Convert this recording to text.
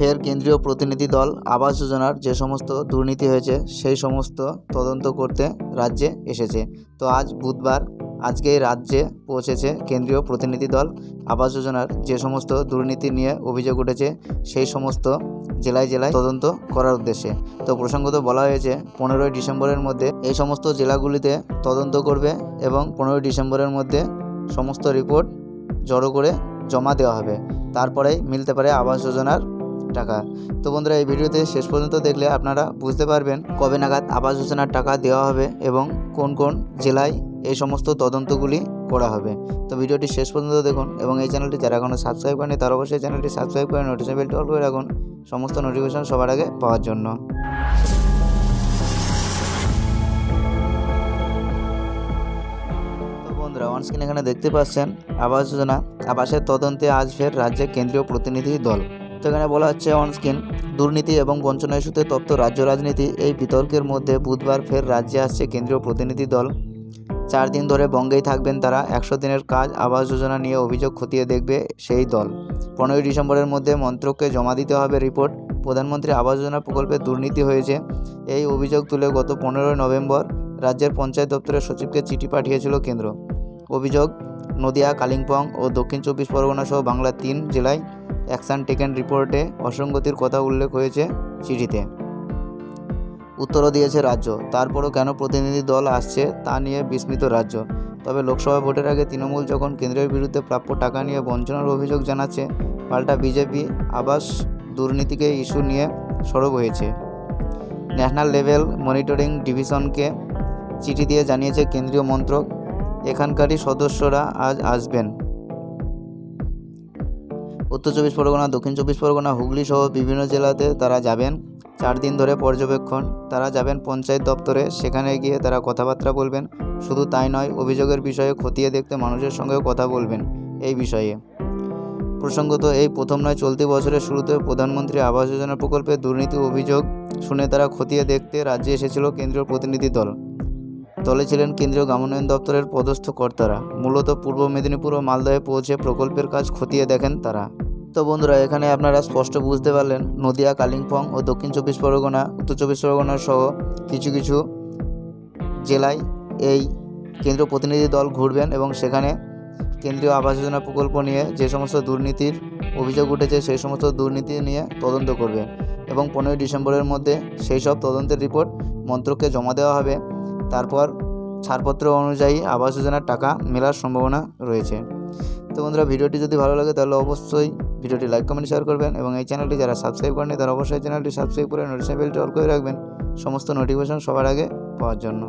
ফের কেন্দ্রীয় প্রতিনিধি দল আবাস যোজনার যে সমস্ত দুর্নীতি হয়েছে, সেই সমস্ত তদন্ত করতে রাজ্যে এসেছে। তো আজ বুধবার আজকেই রাজ্যে পৌঁছেছে কেন্দ্রীয় প্রতিনিধি দল আবাস যোজনার যে সমস্ত দুর্নীতি নিয়ে অভিযোগ উঠেছে, সেই সমস্ত জেলায় জেলায় তদন্ত করার উদ্দেশ্যে। তো প্রসঙ্গত বলা হয়েছে, পনেরোই ডিসেম্বরের মধ্যে এই সমস্ত জেলাগুলিতে তদন্ত করবে এবং পনেরোই ডিসেম্বরের মধ্যে সমস্ত রিপোর্ট জড়ো করে জমা দেওয়া হবে। তারপরেই মিলতে পারে আবাস যোজনার টাকা। তো বন্ধুরা, এই ভিডিওতে শেষ পর্যন্ত দেখলে আপনারা বুঝতে পারবেন কবে নাগাদ আবাস যোজনার টাকা দেওয়া হবে এবং কোন কোন জেলায় এই সমস্ত তদন্তগুলি করা হবে। তো ভিডিওটি শেষ পর্যন্ত দেখুন এবং এই চ্যানেলটি যারা এখনও সাবস্ক্রাইব করেনি তারা অবশ্যই চ্যানেলটি সাবস্ক্রাইব করে নোটিফিকেশন বেলটি অল করে রাখুন সমস্ত নোটিফিকেশন সবার আগে পাওয়ার জন্য। অনস্ক্রিন এখানে দেখতে পাচ্ছেন আবাস যোজনা। আবাসের তদন্তে আজ ফের রাজ্যের কেন্দ্রীয় প্রতিনিধি দল। এখানে বলা হচ্ছে অনস্ক্রিন দুর্নীতি এবং বঞ্চনা ইস্যুতে তপ্ত রাজ্য রাজনীতি। এই বিতর্কের মধ্যে বুধবার ফের রাজ্যে আসছে কেন্দ্রীয় প্রতিনিধি দল। চার দিন ধরে বঙ্গেই থাকবেন তারা। একশো দিনের কাজ, আবাস যোজনা নিয়ে অভিযোগ খতিয়ে দেখবে সেই দল। পনেরোই ডিসেম্বরের মধ্যে মন্ত্রককে জমা দিতে হবে রিপোর্ট। প্রধানমন্ত্রী আবাস যোজনা প্রকল্পে দুর্নীতি হয়েছে। এই অভিযোগ তুলে গত পনেরোই নভেম্বর রাজ্যের পঞ্চায়েত দপ্তরের সচিবকে চিঠি পাঠিয়েছিল কেন্দ্র। অভিযোগ, নদিয়া, কালিম্পং ও দক্ষিণ চব্বিশ পরগনা সহ বাংলার তিন জেলায় অ্যাকশন টেকেন রিপোর্টে অসঙ্গতির কথা উল্লেখ হয়েছে চিঠিতে। উত্তরও দিয়েছে রাজ্য, তারপরও কেন প্রতিনিধি দল আসছে তা নিয়ে বিস্মিত রাজ্য। তবে লোকসভা ভোটের আগে তৃণমূল যখন কেন্দ্রের বিরুদ্ধে প্রাপ্য টাকা নিয়ে বঞ্চনার অভিযোগ জানাচ্ছে, পাল্টা বিজেপি আবাস দুর্নীতিকে ইস্যু নিয়ে সরব হয়েছে। ন্যাশনাল লেভেল মনিটরিং ডিভিশনকে চিঠি দিয়ে জানিয়েছে কেন্দ্রীয় মন্ত্রক, এখানকারই সদস্যরা আজ আসবেন। উত্তর চব্বিশ পরগনা, দক্ষিণ চব্বিশ পরগনা, হুগলি সহ বিভিন্ন জেলাতে তারা যাবেন। চার দিন ধরে পর্যবেক্ষণ। তারা যাবেন পঞ্চায়েত দপ্তরে। সেখানে গিয়ে তারা কথাবার্তা বলবেন। শুধু তাই নয়, অভিযোগের বিষয়ে খতিয়ে দেখতে মানুষের সঙ্গেও কথা বলবেন এই বিষয়ে। প্রসঙ্গত, এই প্রথম নয়, চলতি বছরের শুরুতে প্রধানমন্ত্রী আবাস যোজনা প্রকল্পে দুর্নীতি অভিযোগ শুনে তারা খতিয়ে দেখতে রাজ্যে এসেছিল কেন্দ্রীয় প্রতিনিধি দল। দলে ছিলেন কেন্দ্রীয় গ্রামোন্নয়ন দপ্তরের পদস্থ কর্তারা। মূলত পূর্ব মেদিনীপুর ও মালদহে পৌঁছে প্রকল্পের কাজ খতিয়ে দেখেন তারা। তো বন্ধুরা, এখানে আপনারা স্পষ্ট বুঝতে পারলেন, নদিয়া, কালিম্পং ও দক্ষিণ চব্বিশ পরগনা, উত্তর চব্বিশ পরগনা সহ কিছু কিছু জেলায় এই কেন্দ্র প্রতিনিধি দল ঘুরবেন এবং সেখানে কেন্দ্রীয় আবাস যোজনা প্রকল্প নিয়ে যে সমস্ত দুর্নীতির অভিযোগ উঠেছে, সেই সমস্ত দুর্নীতি নিয়ে তদন্ত করবে এবং পনেরোই ডিসেম্বরের মধ্যে সেই সব তদন্তের রিপোর্ট মন্ত্রককে জমা দেওয়া হবে। তারপর ছাড়পত্র অনুযায়ী আবাস যোজনার টাকা মেলার সম্ভাবনা রয়েছে। তো বন্ধুরা, ভিডিওটি যদি ভালো লাগে তাহলে অবশ্যই ভিডিওটি লাইক কমেন্ট শেয়ার করবেন এবং এই চ্যানেলটি যারা সাবস্ক্রাইব করেনি তারা অবশ্যই চ্যানেলটি সাবস্ক্রাইব করে নোটিফিকেশন বেলটি অল করে রাখবেন। সমস্ত নোটিফিকেশন সবার আগে পাওয়ার জন্য।